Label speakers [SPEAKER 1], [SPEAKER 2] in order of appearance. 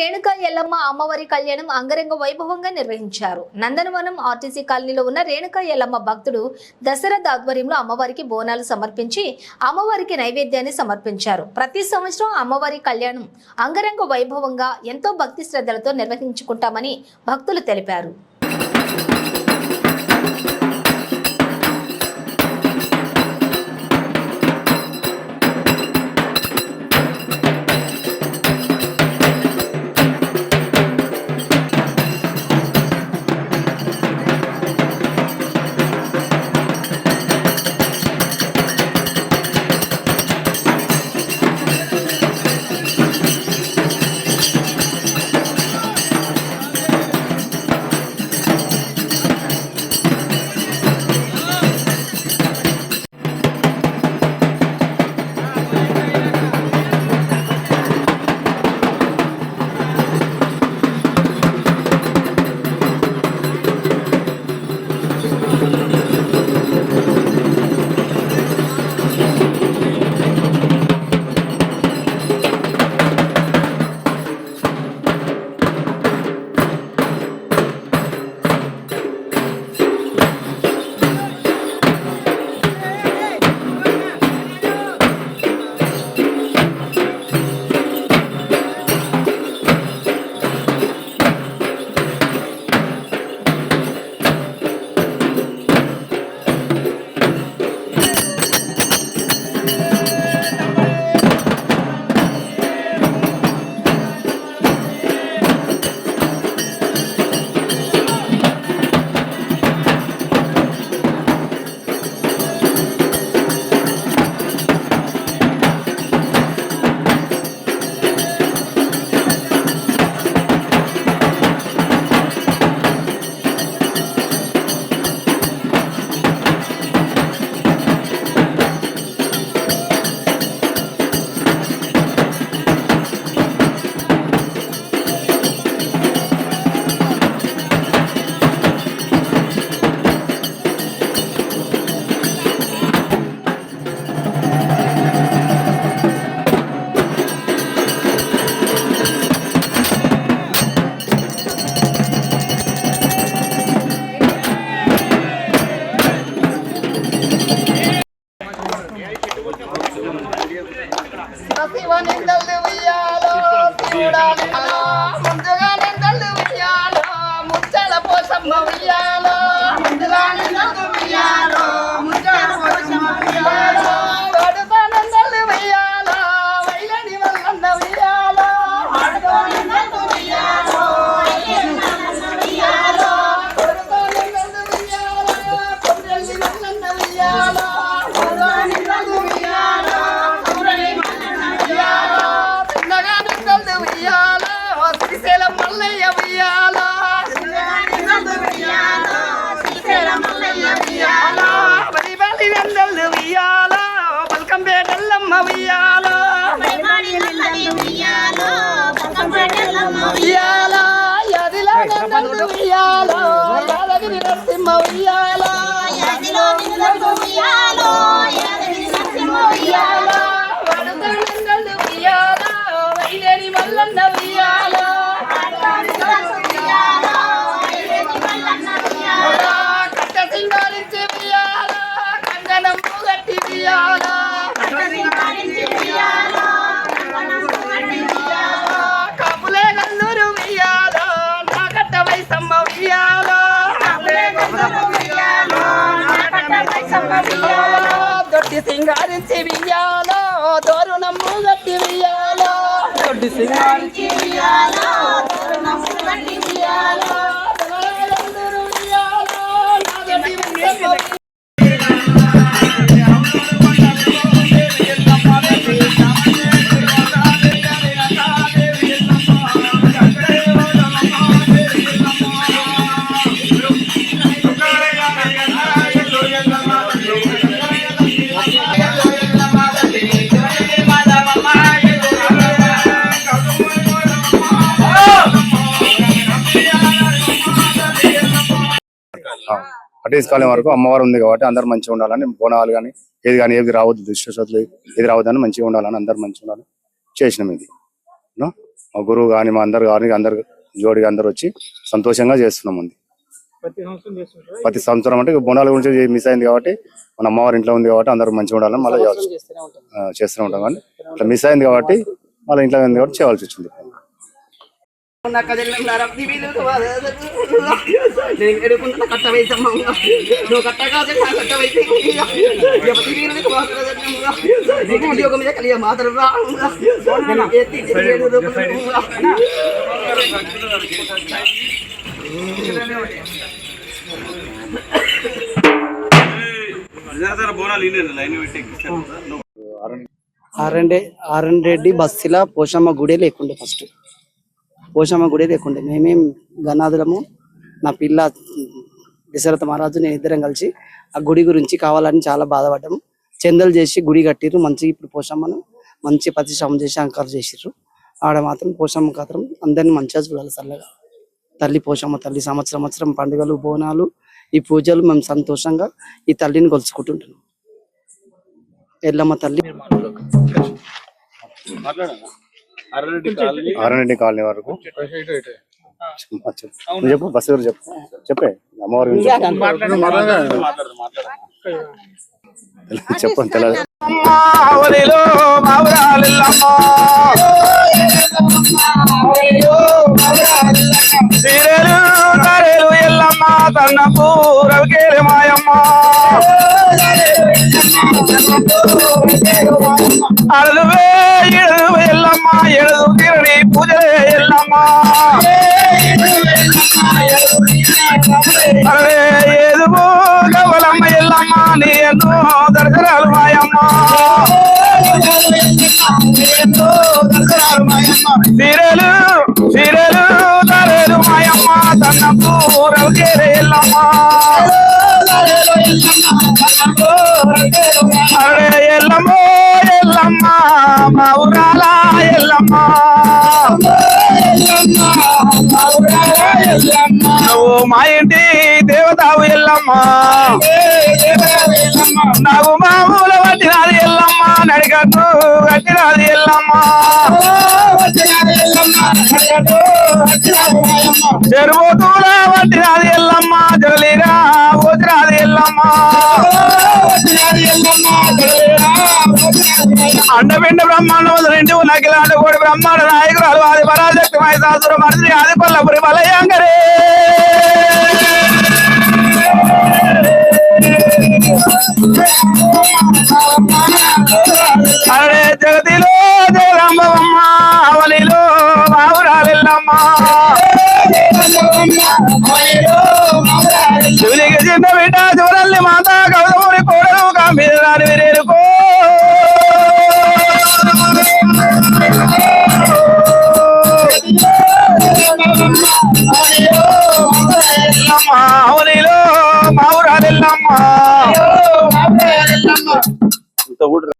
[SPEAKER 1] రేణుకా ఎల్లమ్మ అమ్మవారి కళ్యాణం అంగరంగ వైభవంగా నిర్వహించారు. నందనవనం ఆర్టీసీ కాలనీలో ఉన్న రేణుకా ఎల్లమ్మ భక్తుడు దసరా ఆధ్వర్యంలో అమ్మవారికి బోనాలు సమర్పించి అమ్మవారికి నైవేద్యాన్ని సమర్పించారు. ప్రతి సంవత్సరం అమ్మవారి కళ్యాణం అంగరంగ వైభవంగా ఎంతో భక్తి శ్రద్ధలతో నిర్వహించుకుంటామని భక్తులు తెలిపారు.
[SPEAKER 2] Moriala. దొడ్డి సింగారించి వియ్యాలో దోరుణము గట్టి వియ్యాలో. దొడ్డి సింగారించి వియ్యాలో దోరుణము గట్టి వియ్యాలో.
[SPEAKER 3] పట్టేసుకోలేం వరకు అమ్మవారు ఉంది కాబట్టి అందరు మంచిగా ఉండాలని బోనాలు కానీ ఏది కానీ ఏది రావద్దు దుష్టశక్తులు ఏది రావద్దని మంచిగా ఉండాలని అందరు మంచిగా ఉండాలని చేసినాం ఇది. మా గురువు కానీ మా అందరు కానీ అందరు జోడిగా అందరు వచ్చి సంతోషంగా చేస్తున్నాం ఉంది.
[SPEAKER 4] ప్రతి సంవత్సరం
[SPEAKER 3] అంటే బోనాల గురించి మిస్ అయింది కాబట్టి మన అమ్మవారి ఇంట్లో ఉంది కాబట్టి అందరు మంచిగా ఉండాలని మళ్ళీ
[SPEAKER 4] చేస్తూనే ఉంటాం.
[SPEAKER 3] కానీ ఇట్లా మిస్ అయింది కాబట్టి మళ్ళీ ఇంట్లో ఉంది కాబట్టి చేయాల్సి వచ్చింది.
[SPEAKER 4] నా నేను ఎడుకుంటున్న నువ్వు ఉద్యోగం మీద కలిగే మాత్రం
[SPEAKER 5] ఆర్ఎన్ రెడ్డి బస్సులో పోషమ్మ గుడే లేకుండే ఫస్ట్ పోషమ్మ గుడే లేకుండే. మేమేం గన్నాదులము నా పిల్ల దశరథ మహారాజు నేను ఇద్దరం కలిసి ఆ గుడి గురించి కావాలని చాలా బాధపడ్డాము. చందలు చేసి గుడి కట్టిర్రు మంచి ఇప్పుడు పోషమ్మను మంచి ప్రతిష్టం చేసి అంకారు చేసిర్రు. ఆడ మాత్రం పోషమ్మ మాత్రం అందరిని మంచిగా చూడాలి చల్లగా తల్లి పోషమ్మ తల్లి సంవత్సరం సంవత్సరం పండుగలు బోనాలు ఈ పూజలు మేము సంతోషంగా ఈ తల్లిని కొలుచుకుంటుంటున్నాం. ఎల్లమ్మ తల్లి.
[SPEAKER 3] ఆరణి కాలనీ. వరకు? చెప్పు. నువ్వు చెప్పు బస్సు గురించి చెప్పు. చెప్పే అమ్మవారి. చెప్పండి తెలియదు
[SPEAKER 2] ఆవలిలో அழுதுவே எழுதுவே எல்லாம்மா எழுதுகிறனே பூஜை எல்லாம்மா. எதுவோ கவலம்மா எல்லாம்மா நீ என்னோ தரசரால் மாயம்மா சிரலு சிரலு தரது மாயம்மா தன்னம் பூரல் கேரளம்மா నువ్వు మా ఇంటి దేవతావు ఎల్లమ్మ. నాకు మామూలు వచ్చినది ఎల్లమ్మ. నడికట్టు వచ్చినది ఎల్లమ్మ. చెరువుతూల వచ్చినది ఎల్లమ్మ. జగలిరా వచ్చినది ఎల్లమ్మ. అండపిండ బ్రహ్మాండం రెండు నకిలాంటి కోడి బ్రహ్మాండ నాయకురాలు ఆది పరాశక్తి మహిషాసుర మర్దిని ఆది పల్లపురి బలయంకరే